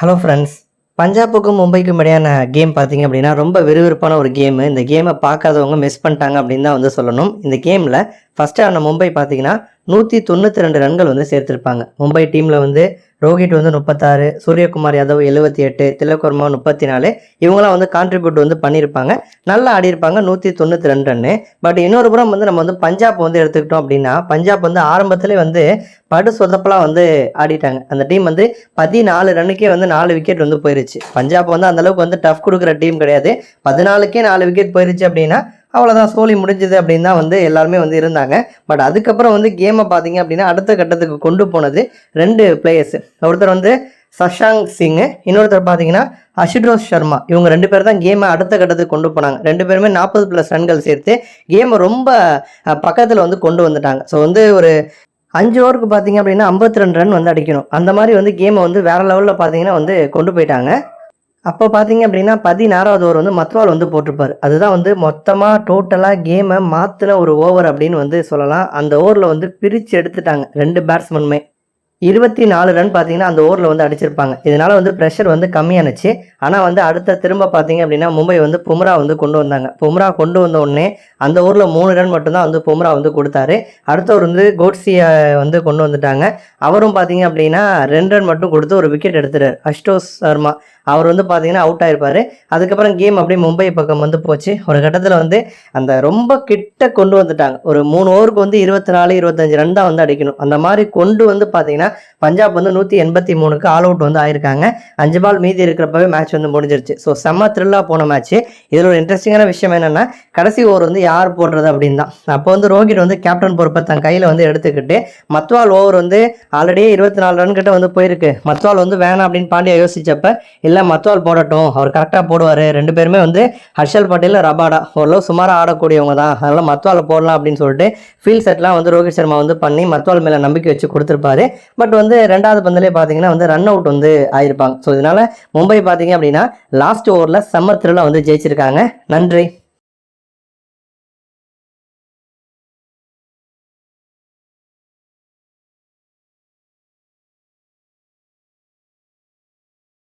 Hello friends பஞ்சாபுக்கும் மும்பைக்கும் இடையான game பார்த்தீங்க அப்படின்னா ரொம்ப விறுவிறுப்பான ஒரு கேமு இந்த கேமை பார்க்காதவங்க மிஸ் பண்ணிட்டாங்க அப்படின்னு தான் வந்து சொல்லணும். இந்த கேமில் ஃபஸ்ட்டு ஆன மும்பை பார்த்தீங்கன்னா நூற்றி தொண்ணூற்றி ரெண்டு ரன்கள் வந்து சேர்த்துருப்பாங்க. மும்பை டீமில் வந்து ரோஹித் வந்து முப்பத்தாறு சூரியகுமார் யாதவ் எழுபத்தி எட்டு திலகர்மா முப்பத்தி நாலு. இவங்களாம் வந்து கான்ட்ரிபியூட் வந்து பண்ணியிருப்பாங்க. நல்லா ஆடியிருப்பாங்க நூற்றி தொண்ணூற்றி ரெண்டு ரன்னு பட் இன்னொரு புறம் வந்து நம்ம வந்து பஞ்சாப் வந்து எடுத்துக்கிட்டோம் அப்படின்னா பஞ்சாப் வந்து ஆரம்பத்திலே வந்து படு சொதப்பெல்லாம் வந்து ஆடிட்டாங்க. அந்த டீம் வந்து பதினாலு ரன்னுக்கே வந்து நாலு விக்கெட் வந்து போயிருச்சு. பஞ்சாப் வந்து அந்தளவுக்கு வந்து டஃப் கொடுக்குற டீம் கிடையாது. பதினாலுக்கே நாலு விக்கெட் போயிருச்சு அப்படின்னா அவ்வளோதான் சோலி முடிஞ்சது அப்படின்னு தான் வந்து எல்லாருமே வந்து இருந்தாங்க. பட் அதுக்கப்புறம் வந்து கேமை பார்த்தீங்க அப்படின்னா அடுத்த கட்டத்துக்கு கொண்டு போனது ரெண்டு பிளேயர்ஸ் ஒருத்தர் வந்து சஷாங் சிங்கு இன்னொருத்தர் பார்த்தீங்கன்னா அஷிட்ரோஸ் சர்மா. இவங்க ரெண்டு பேர் தான் கேமை அடுத்த கட்டத்துக்கு கொண்டு போனாங்க. ரெண்டு பேருமே நாற்பது ப்ளஸ் ரன்கள் சேர்த்து கேமை ரொம்ப பக்கத்தில் வந்து கொண்டு வந்துட்டாங்க. ஸோ வந்து ஒரு அஞ்சு ஓவருக்கு பார்த்தீங்க அப்படின்னா ஐம்பத்தி ரெண்டு ரன் வந்து அடிக்கணும். அந்த மாதிரி வந்து கேமை வந்து வேறு லெவலில் பார்த்தீங்கன்னா வந்து கொண்டு போயிட்டாங்க. அப்போ பார்த்தீங்க அப்படின்னா பதினாறாவது ஓவர் வந்து மத்வால் வந்து போட்டிருப்பார். அதுதான் வந்து மொத்தமாக டோட்டலாக கேமை மாற்றின ஒரு ஓவர் அப்படின்னு வந்து சொல்லலாம். அந்த ஓவரில் வந்து பிரித்து எடுத்துட்டாங்க. ரெண்டு பேட்ஸ்மேனுமே இருபத்தி நாலு ரன் பார்த்தீங்கன்னா அந்த ஓவரில் வந்து அடிச்சிருப்பாங்க. இதனால் வந்து ப்ரெஷர் வந்து கம்மியானுச்சு. ஆனால் வந்து அடுத்த திரும்ப பார்த்தீங்க அப்படின்னா மும்பை வந்து பும்ரா வந்து கொண்டு வந்தாங்க. பும்ரா கொண்டு வந்த உடனே அந்த ஓவரில் மூணு ரன் மட்டும்தான் வந்து பும்ரா வந்து கொடுத்தாரு. அடுத்தவர் வந்து கோட்ஸியை வந்து கொண்டு வந்துட்டாங்க. அவரும் பார்த்தீங்க அப்படின்னா ரெண்டு ரன் மட்டும் கொடுத்து ஒரு விக்கெட் எடுத்துறாரு அஷ்டோஸ் சர்மா. அவர் வந்து பார்த்தீங்கன்னா அவுட் ஆயிருப்பார். அதுக்கப்புறம் கேம் அப்படியே மும்பை பக்கம் வந்து போச்சு. ஒரு கட்டத்தில் வந்து அந்த ரொம்ப கிட்ட கொண்டு வந்துட்டாங்க. ஒரு மூணு ஓவருக்கு வந்து இருபத்தி நாலு இருபத்தஞ்சு ரன் தான் வந்து அடிக்கணும். அந்த மாதிரி கொண்டு வந்து பார்த்தீங்கன்னா பஞ்சாப் வந்து நூற்றி எண்பத்தி மூணுக்கு ஆல் அவுட் வந்து ஆயிருக்காங்க. அஞ்சு பால் மீதி இருக்கிறப்பவே மேட்ச் வந்து முடிஞ்சிருச்சு. ஸோ செம்ம த்ரில்லாக போன மேட்ச் இதில் ஒரு இன்ட்ரெஸ்டிங்கான விஷயம் என்னென்னா கடைசி ஓவர் வந்து யார் போடுறது அப்படின்னு. தான் அப்போ வந்து ரோஹித் வந்து கேப்டன் பொறுப்பை தன் கையில் வந்து எடுத்துக்கிட்டு மத்வால் ஓவர் வந்து ஆல்ரெடி இருபத்தி நாலு ரன் கிட்ட வந்து போயிருக்கு. மத்வால் வந்து வேணாம் அப்படின்னு பாண்டியா யோசிச்சப்ப இல்லை மத்வால் போடட்டும். அவர் கரெக்டாக போடுவார். ரெண்டு பேருமே வந்து ஹர்ஷல் பட்டேல் ரபாடா ஓரளவு சுமாராக ஆடக்கூடியவங்க தான் அதனால் மத்வால் போடலாம் அப்படின்னு சொல்லிட்டு ஃபீல் செட்லாம் வந்து ரோஹித் சர்மா வந்து பண்ணி மத்வால் மேலே நம்பிக்கை வச்சு கொடுத்துருப்பாரு. பட் வந்து ரெண்டாவது பந்திலே பார்த்தீங்கன்னா வந்து ரன் அவுட் வந்து ஆயிருப்பாங்க. ஸோ இதனால் மும்பை பார்த்தீங்க அப்படின்னா லாஸ்ட் ஓவரில் செம்ம திருவிழா வந்து ஜெயிச்சிருக்காங்க. நன்றி.